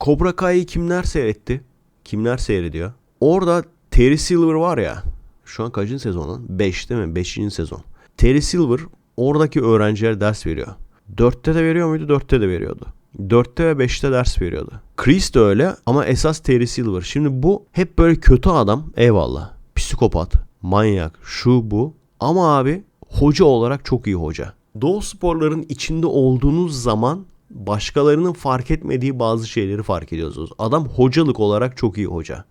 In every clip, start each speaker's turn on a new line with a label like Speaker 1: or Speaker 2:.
Speaker 1: Cobra Kai'yi kimler seyretti? Kimler seyrediyor? Orada Terry Silver var ya. Şu an kaçıncı sezon 5 değil mi? 5. sezon. Terry Silver oradaki öğrencilere ders veriyor. 4'te de veriyor muydu? 4'te de veriyordu. 4'te ve 5'te ders veriyordu. Chris de öyle ama esas Terry Silver. Şimdi bu hep böyle kötü adam eyvallah. Psikopat, manyak, şu bu. Ama abi hoca olarak çok iyi hoca. Doğu sporların içinde olduğunuz zaman başkalarının fark etmediği bazı şeyleri fark ediyorsunuz. Adam hocalık olarak çok iyi hoca.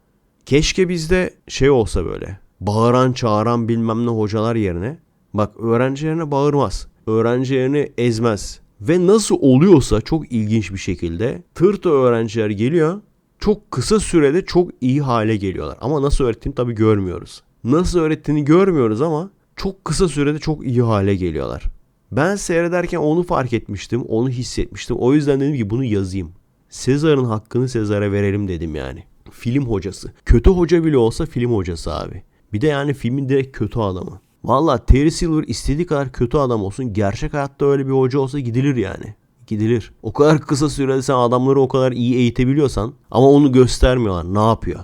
Speaker 1: Keşke bizde şey olsa böyle. Bağıran çağıran bilmem ne hocalar yerine. Bak öğrencilerine bağırmaz. Öğrencilerini ezmez. Ve nasıl oluyorsa çok ilginç bir şekilde tırtı öğrenciler geliyor. Çok kısa sürede çok iyi hale geliyorlar. Ama nasıl öğrettiğini tabii görmüyoruz. Nasıl öğrettiğini görmüyoruz ama çok kısa sürede çok iyi hale geliyorlar. Ben seyrederken onu fark etmiştim, onu hissetmiştim. O yüzden dedim ki bunu yazayım. Sezar'ın hakkını Sezar'a verelim dedim yani. Film hocası. Kötü hoca bile olsa film hocası abi. Bir de yani filmin direkt kötü adamı. Valla Terry Silver istediği kadar kötü adam olsun. Gerçek hayatta öyle bir hoca olsa gidilir yani. Gidilir. O kadar kısa sürede sen adamları o kadar iyi eğitebiliyorsan ama onu göstermiyorlar. Ne yapıyor?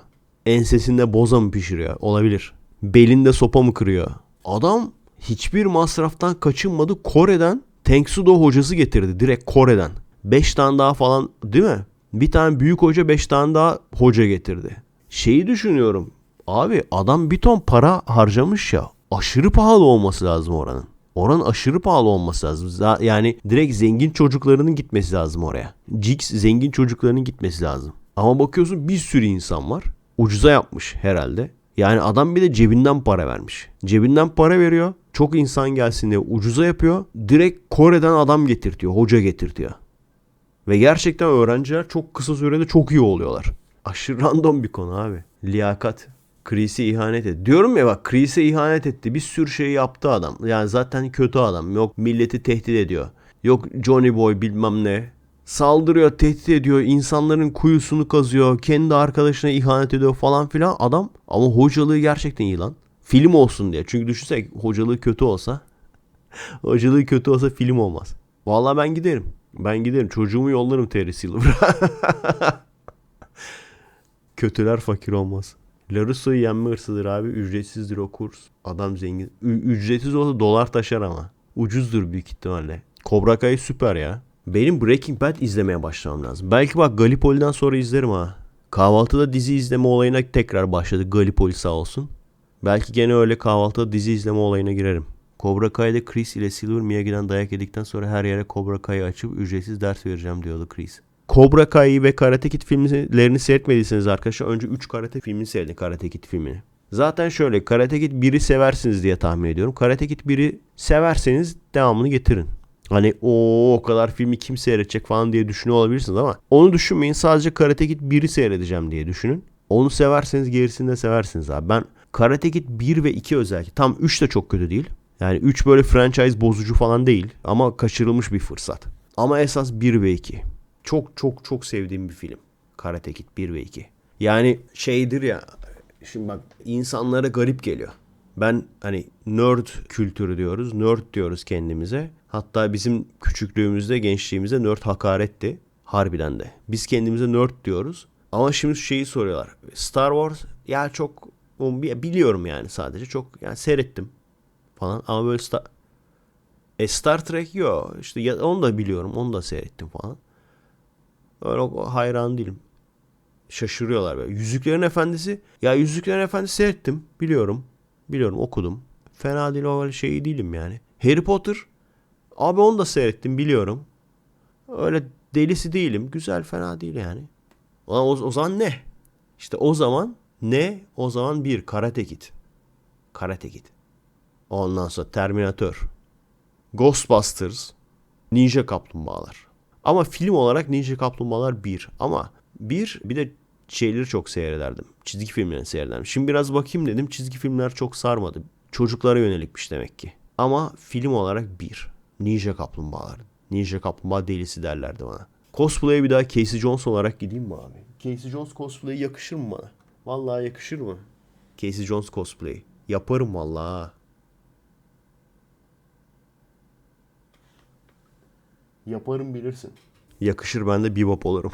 Speaker 1: Ensesinde boza mı pişiriyor? Olabilir. Belinde sopa mı kırıyor? Adam hiçbir masraftan kaçınmadı. Kore'den Tenksudo hocası getirdi. Direkt Kore'den. 5 tane daha falan değil mi? Bir tane büyük hoca 5 tane daha hoca getirdi. Şeyi düşünüyorum. Abi adam bir ton para harcamış ya. Aşırı pahalı olması lazım oranın. Oranın aşırı pahalı olması lazım. Yani direkt zengin çocuklarının gitmesi lazım oraya. Jix zengin çocuklarının gitmesi lazım. Ama bakıyorsun bir sürü insan var. Ucuza yapmış herhalde. Yani adam bir de cebinden para vermiş. Cebinden para veriyor. Çok insan gelsin diye ucuza yapıyor. Direkt Kore'den adam getirtiyor. Hoca getirtiyor. Ve gerçekten öğrenciler çok kısa sürede çok iyi oluyorlar. Aşırı random bir konu abi. Liyakat. Chris'e ihanet etti. Diyorum ya bak Chris'e ihanet etti. Bir sürü şey yaptı adam. Yani zaten kötü adam. Yok milleti tehdit ediyor. Yok Johnny Boy bilmem ne. Saldırıyor, tehdit ediyor, insanların kuyusunu kazıyor, kendi arkadaşına ihanet ediyor falan filan adam. Ama hocalığı gerçekten iyi lan. Film olsun diye. Çünkü düşünsek hocalığı kötü olsa. hocalığı kötü olsa film olmaz. Vallahi ben giderim. Ben giderim. Çocuğumu yollarım Terry Silver'a. Kötüler fakir olmaz. Larusso'yu yenme hırsıdır abi. Ücretsizdir o kurs. Adam zengin. Ü- ücretsiz olsa dolar taşar ama. Ucuzdur büyük ihtimalle. Cobra Kai süper ya. Benim Breaking Bad izlemeye başlamam lazım. Belki bak Gallipoli'den sonra izlerim ha. Kahvaltıda dizi izleme olayına tekrar başladı. Gallipoli sağ olsun. Belki gene öyle kahvaltıda dizi izleme olayına girerim. Cobra Kai'de Chris ile Silver Miyagi'den dayak yedikten sonra her yere Cobra Kai'yi açıp ücretsiz ders vereceğim diyordu Chris. Cobra Kai ve Karate Kid filmlerini seyretmediyseniz arkadaşlar önce 3 Karate filmini seyredin Karate Kid filmini. Zaten şöyle Karate Kid 1'i seversiniz diye tahmin ediyorum. Karate Kid 1'i severseniz devamını getirin. Hani o o kadar filmi kim seyredecek falan diye düşünüyor olabilirsiniz ama onu düşünmeyin. Sadece Karate Kid 1'i seyredeceğim diye düşünün. Onu severseniz gerisini de seversiniz abi. Ben Karate Kid 1 ve 2 özellikle. Tam 3 de çok kötü değil. Yani 3 böyle franchise bozucu falan değil. Ama kaçırılmış bir fırsat. Ama esas 1 ve 2. Çok çok çok sevdiğim bir film. Karate Kid 1 ve 2. Yani şeydir ya. Şimdi bak insanlara garip geliyor. Ben hani nerd kültürü diyoruz. Nerd diyoruz kendimize. Hatta bizim küçüklüğümüzde, gençliğimizde nerd hakaretti. Harbiden de. Biz kendimize nerd diyoruz. Ama şimdi şeyi soruyorlar. Star Wars ya çok biliyorum yani sadece çok yani seyrettim falan ama böyle Star, e Star Trek yok işte ya, onu da biliyorum onu da seyrettim falan. Öyle hayran değilim. Şaşırıyorlar böyle. Yüzüklerin Efendisi ya Yüzüklerin Efendisi seyrettim biliyorum. Biliyorum okudum. Fena değil o şeyi değilim yani. Harry Potter abi onu da seyrettim biliyorum. Öyle delisi değilim. Güzel fena değil yani. O, o, o zaman ne? İşte o zaman ne? O zaman bir Karate Kid. Karate Kid. Ondan sonra Terminator. Ghostbusters. Ninja Kaplumbağalar. Ama film olarak Ninja Kaplumbağalar bir. Ama bir bir de şeyleri çok seyrederdim. Çizgi filmlerini seyrederdim. Şimdi biraz bakayım dedim. Çizgi filmler çok sarmadı. Çocuklara yönelikmiş demek ki. Ama film olarak bir. Ninja Kaplumbağalar. Ninja Kaplumbağa delisi derlerdi bana. Cosplay'e bir daha Casey Jones olarak gideyim mi abi? Casey Jones cosplay'i yakışır mı bana? Vallahi yakışır mı? Casey Jones cosplay. Yaparım vallahi. Yaparım bilirsin. Yakışır ben de bebop olurum.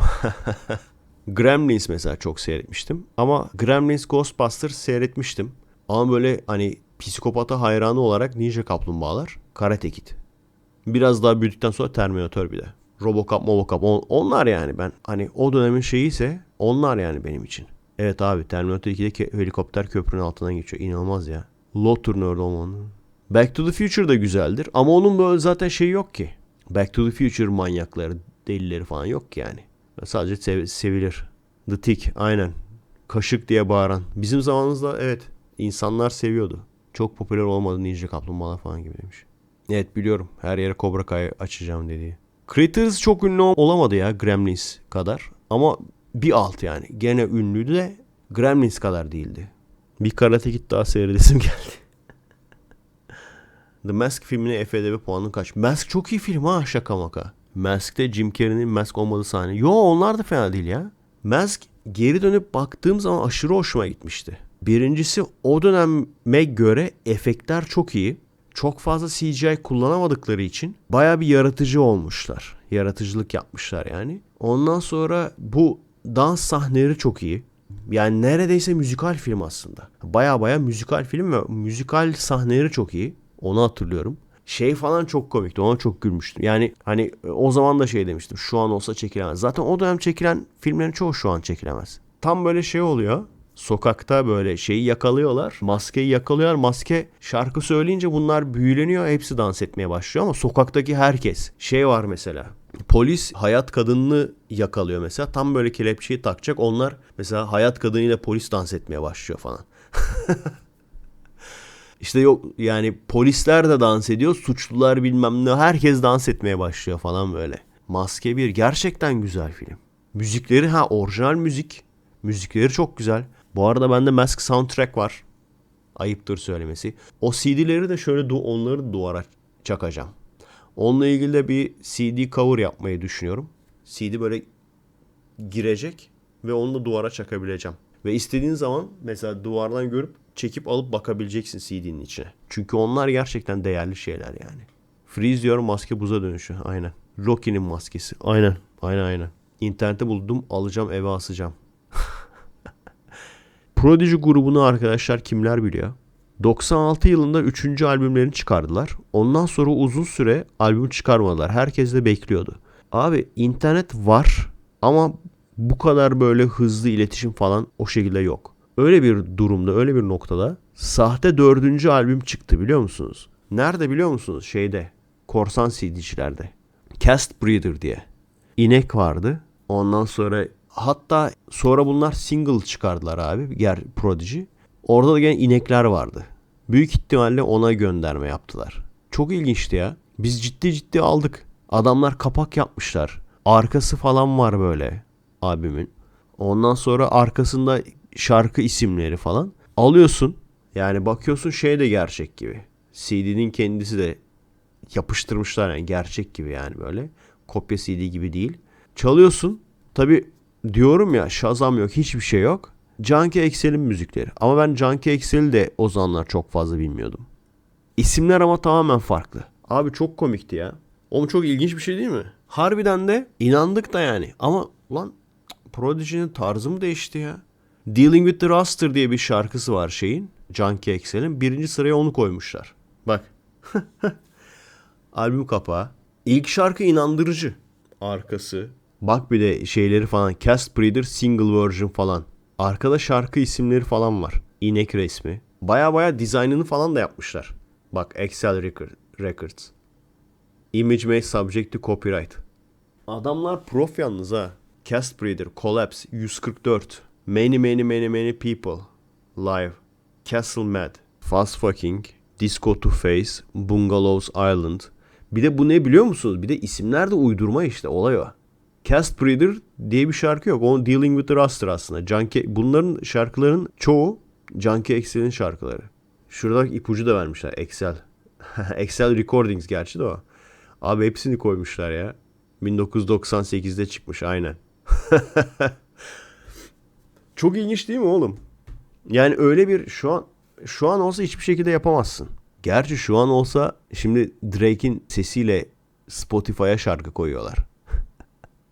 Speaker 1: Gremlins mesela çok seyretmiştim. Ama Gremlins Ghostbusters seyretmiştim. Ama böyle hani psikopata hayranı olarak Ninja Kaplumbağalar, Karate Kid. Biraz daha büyüdükten sonra Terminator bir de. Robocop, Mobocop on, onlar yani ben hani o dönemin şeyi ise onlar yani benim için. Evet abi Terminator 2'de ke- helikopter köprünün altından geçiyor. İnanılmaz ya. Lotur nerd olmanın. Back to the Future da güzeldir ama onun böyle zaten şeyi yok ki. Back to the Future manyakları, delileri falan yok ki yani. Sadece sev- sevilir. The Tick aynen. Kaşık diye bağıran. Bizim zamanımızda evet insanlar seviyordu. Çok popüler olmadı Ninja Kaplumbağalar falan gibi demiş. Evet biliyorum. Her yere Cobra Kai açacağım dediği. Critters çok ünlü olamadı ya Gremlins kadar. Ama bir alt yani. Gene ünlüydü de Gremlins kadar değildi. Bir Karate Kid daha seyredesim geldi. The Mask filmine EFDB puanı kaç? Mask çok iyi film ha şaka maka. Mask'te Jim Carrey'nin Mask olmadığı sahne. Yo onlar da fena değil ya. Mask geri dönüp baktığım zaman aşırı hoşuma gitmişti. Birincisi o döneme göre efektler çok iyi. Çok fazla CGI kullanamadıkları için baya bir yaratıcı olmuşlar. Yaratıcılık yapmışlar yani. Ondan sonra bu dans sahneleri çok iyi. Yani neredeyse müzikal film aslında. Baya baya müzikal film ve müzikal sahneleri çok iyi. Onu hatırlıyorum. Şey falan çok komikti. Ona çok gülmüştüm. Yani hani o zaman da şey demiştim. Şu an olsa çekilemez. Zaten o dönem çekilen filmlerin çoğu şu an çekilemez. Tam böyle şey oluyor. Sokakta böyle şeyi yakalıyorlar. Maskeyi yakalıyorlar. Maske şarkı söyleyince bunlar büyüleniyor. Hepsi dans etmeye başlıyor ama sokaktaki herkes. Şey var mesela. Polis hayat kadınını yakalıyor mesela. Tam böyle kelepçeyi takacak. Onlar mesela hayat kadınıyla polis dans etmeye başlıyor falan. İşte yok yani polisler de dans ediyor. Suçlular bilmem ne. Herkes dans etmeye başlıyor falan böyle. Maske bir gerçekten güzel film. Müzikleri ha orijinal müzik. Müzikleri çok güzel. Bu arada bende Mask soundtrack var. Ayıptır söylemesi. O CD'leri de şöyle du onları duvara çakacağım. Onunla ilgili de bir CD cover yapmayı düşünüyorum. CD böyle girecek ve onu da duvara çakabileceğim. Ve istediğin zaman mesela duvardan görüp çekip alıp bakabileceksin CD'nin içine. Çünkü onlar gerçekten değerli şeyler yani. Freeze diyorum maske buza dönüşü. Aynen. Rocky'nin maskesi. Aynen. Aynen aynen. İnternette buldum alacağım eve asacağım. Prodigy grubunu arkadaşlar kimler biliyor? 96 yılında 3. albümlerini çıkardılar. Ondan sonra uzun süre albüm çıkarmadılar. Herkes de bekliyordu. Abi internet var ama bu kadar böyle hızlı iletişim falan o şekilde yok. Öyle bir durumda, öyle bir noktada sahte dördüncü albüm çıktı biliyor musunuz? Nerede biliyor musunuz? Şeyde, korsan CD'cilerde. Cast Breeder diye. İnek vardı. Ondan sonra hatta sonra bunlar single çıkardılar abi. Ger Prodigy. Orada da gene inekler vardı. Büyük ihtimalle ona gönderme yaptılar. Çok ilginçti ya. Biz ciddi ciddi aldık. Adamlar kapak yapmışlar. Arkası falan var böyle albümün. Ondan sonra arkasında şarkı isimleri falan. Alıyorsun. Yani bakıyorsun şey de gerçek gibi. CD'nin kendisi de yapıştırmışlar yani gerçek gibi yani böyle. Kopya CD gibi değil. Çalıyorsun. Tabi diyorum ya Shazam yok hiçbir şey yok. Junkie Excel'in müzikleri. Ama ben Junkie Excel'i de o zamanlar çok fazla bilmiyordum. İsimler ama tamamen farklı. Abi çok komikti ya. Oğlum çok ilginç bir şey değil mi? Harbiden de inandık da yani. Ama ulan Prodigy'nin tarzı mı değişti ya? Dealing with the Raster diye bir şarkısı var şeyin. Junkie Excel'in. Birinci sıraya onu koymuşlar. Bak. Albüm kapağı. İlk şarkı inandırıcı. Arkası. Bak bir de şeyleri falan. Cast Breeder single version falan. Arkada şarkı isimleri falan var. İnek resmi. Baya baya dizaynını falan da yapmışlar. Bak Excel Records. Image may subject to copyright. Adamlar prof yalnız ha. Cast Breeder, Collapse, 144. Many many many many people. Live. Castle Mad. Fast Fucking. Disco to Face. Bungalows Island. Bir de bu ne biliyor musunuz? Bir de isimler de uydurma işte olay o. Cast Breeder diye bir şarkı yok. O Dealing with the Raster aslında. Junkie, bunların şarkıların çoğu Junkie Excel'in şarkıları. Şurada ipucu da vermişler. Excel. Excel Recordings gerçi de o. Abi hepsini koymuşlar ya. 1998'de çıkmış aynen. Çok ilginç değil mi oğlum? Yani öyle bir şu an şu an olsa hiçbir şekilde yapamazsın. Gerçi şu an olsa şimdi Drake'in sesiyle Spotify'a şarkı koyuyorlar.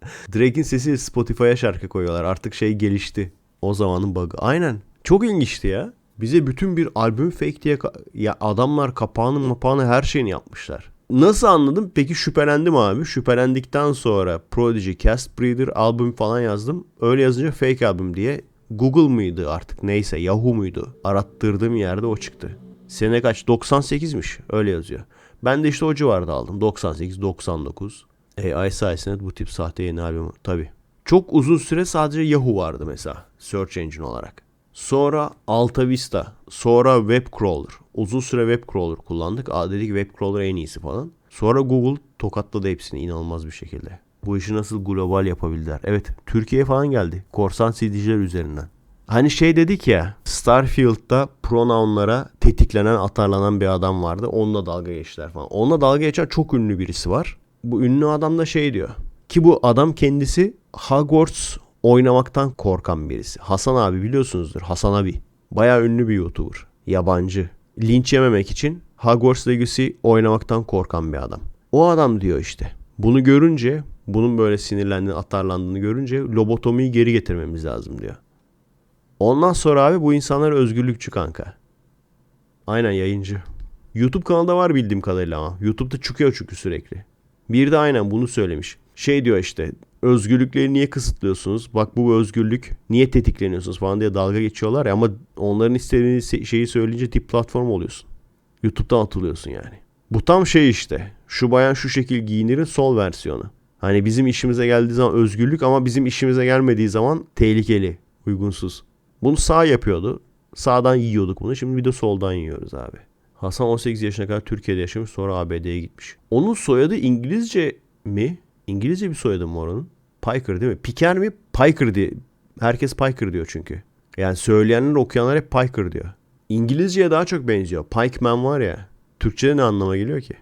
Speaker 1: Drake'in sesi Spotify'a şarkı koyuyorlar. Artık şey gelişti. O zamanın bug'ı. Aynen. Çok ilginçti ya. Bize bütün bir albüm fake diye ya adamlar kapağını mapağını her şeyini yapmışlar. Nasıl anladım? Peki şüphelendim abi. Şüphelendikten sonra Prodigy, Cast Breeder albüm falan yazdım. Öyle yazınca fake albüm diye Google mıydı artık neyse Yahoo muydu? Arattırdığım yerde o çıktı. Sene kaç? 98'miş. Öyle yazıyor. Ben de işte o civarda aldım. 98, 99. AI sayesinde bu tip sahte yeni albüm. Tabii. Çok uzun süre sadece Yahoo vardı mesela. Search engine olarak. Sonra Alta Vista. Sonra Web Crawler. Uzun süre Web Crawler kullandık. Aa dedik Web Crawler en iyisi falan. Sonra Google tokatladı hepsini inanılmaz bir şekilde. Bu işi nasıl global yapabildiler? Evet Türkiye'ye falan geldi. Korsan CD'ciler üzerinden. Hani şey dedik ya Starfield'da pronounlara tetiklenen atarlanan bir adam vardı. Onunla dalga geçtiler falan. Onunla dalga geçen çok ünlü birisi var. Bu ünlü adam da şey diyor. Ki bu adam kendisi Hogwarts oynamaktan korkan birisi. Hasan abi biliyorsunuzdur. Hasan abi. Bayağı ünlü bir YouTuber. Yabancı. Linç yememek için Hogwarts Legacy oynamaktan korkan bir adam. O adam diyor işte. Bunu görünce, bunun böyle sinirlendiğini, atarlandığını görünce lobotomiyi geri getirmemiz lazım diyor. Ondan sonra abi bu insanlar özgürlükçü kanka. Aynen yayıncı. YouTube kanalda var bildiğim kadarıyla ama. YouTube'da çıkıyor çünkü sürekli. Bir de aynen bunu söylemiş. Şey diyor işte özgürlükleri niye kısıtlıyorsunuz? Bak bu özgürlük niye tetikleniyorsunuz falan diye dalga geçiyorlar ya ama onların istediği şeyi söyleyince tip platform oluyorsun. YouTube'dan atılıyorsun yani. Bu tam şey işte. Şu bayan şu şekil giyinirin sol versiyonu. Hani bizim işimize geldiği zaman özgürlük ama bizim işimize gelmediği zaman tehlikeli, uygunsuz. Bunu sağ yapıyordu. Sağdan yiyorduk bunu. Şimdi bir de soldan yiyoruz abi. Hasan 18 yaşına kadar Türkiye'de yaşamış sonra ABD'ye gitmiş. Onun soyadı İngilizce mi? İngilizce bir soyadı mı oranın? Piker değil mi? Piker mi? Piker diye. Herkes Piker diyor çünkü. Yani söyleyenler okuyanlar hep Piker diyor. İngilizceye daha çok benziyor. Pikeman var ya. Türkçe'de ne anlama geliyor ki?